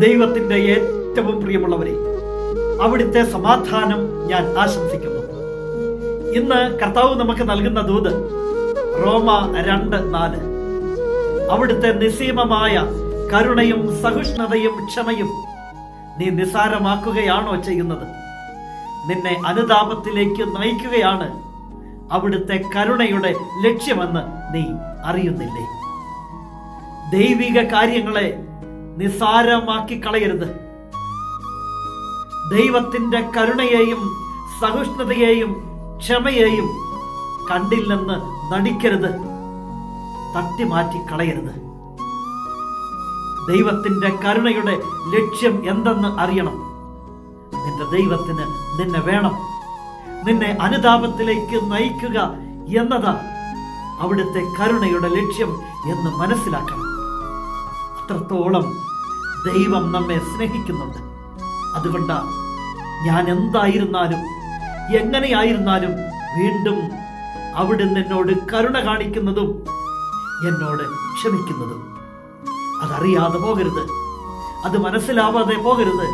ദൈവത്തിന്റെ ഏറ്റവും പ്രിയമുള്ളവരെ അവിടുത്തെ സമാധാനം ഞാൻ ആശംസിക്കുന്നു. ഇന്ന് കർത്താവ് നമുക്ക് നൽകുന്ന ദൂത് റോമ രണ്ട് നാല്. അവിടുത്തെ നിസീമമായ കരുണയും സഹിഷ്ണുതയും ക്ഷമയും നീ നിസാരമാക്കുകയാണോ ചെയ്യുന്നത്? നിന്നെ അനുതാപത്തിലേക്ക് നയിക്കുകയാണ് അവിടുത്തെ കരുണയുടെ ലക്ഷ്യമെന്ന് നീ അറിയുന്നില്ലേ? ദൈവിക കാര്യങ്ങളെ നിസാരമാക്കി കളയരുത്. ദൈവത്തിന്റെ കരുണയെയും സഹിഷ്ണുതയെയും ക്ഷമയെയും കണ്ടില്ലെന്ന് നടിക്കരുത്. തട്ടിമാറ്റി കളയരുത്. ദൈവത്തിന്റെ കരുണയുടെ ലക്ഷ്യം എന്തെന്ന് അറിയണം. നിന്റെ ദൈവത്തിന് നിന്നെ വേണം. നിന്നെ അനുതാപത്തിലേക്ക് നയിക്കുക എന്നതാ അവിടുത്തെ കരുണയുടെ ലക്ഷ്യം എന്ന് മനസ്സിലാക്കണം. അത്രത്തോളം ദൈവം നമ്മെ സ്നേഹിക്കുന്നുണ്ട്. അതുകൊണ്ട് ഞാൻ എന്തായിരുന്നാലും എങ്ങനെയായിരുന്നാലും വീണ്ടും അവിടുന്ന് എന്നോട് കരുണ കാണിക്കുന്നതും എന്നോട് ക്ഷമിക്കുന്നതും. അതറിയാതെ പോകരുത്. അത് മനസ്സിലാവാതെ പോകരുത്.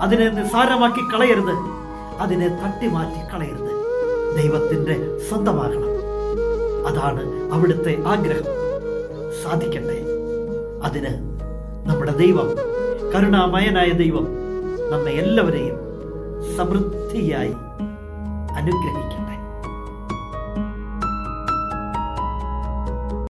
അതിനെ നിസ്സാരമാക്കി കളയരുത്. അതിനെ തട്ടിമാറ്റി കളയരുത്. ദൈവത്തിന്റെ സ്വന്തമാകണം. അതാണ് അവിടുത്തെ ആഗ്രഹം. സാധിക്കട്ടെ. അതിന് നമ്മുടെ ദൈവം കരുണാമയനായ ദൈവം നമ്മെ എല്ലാവരെയും സമൃദ്ധിയായി അനുഗ്രഹിക്കും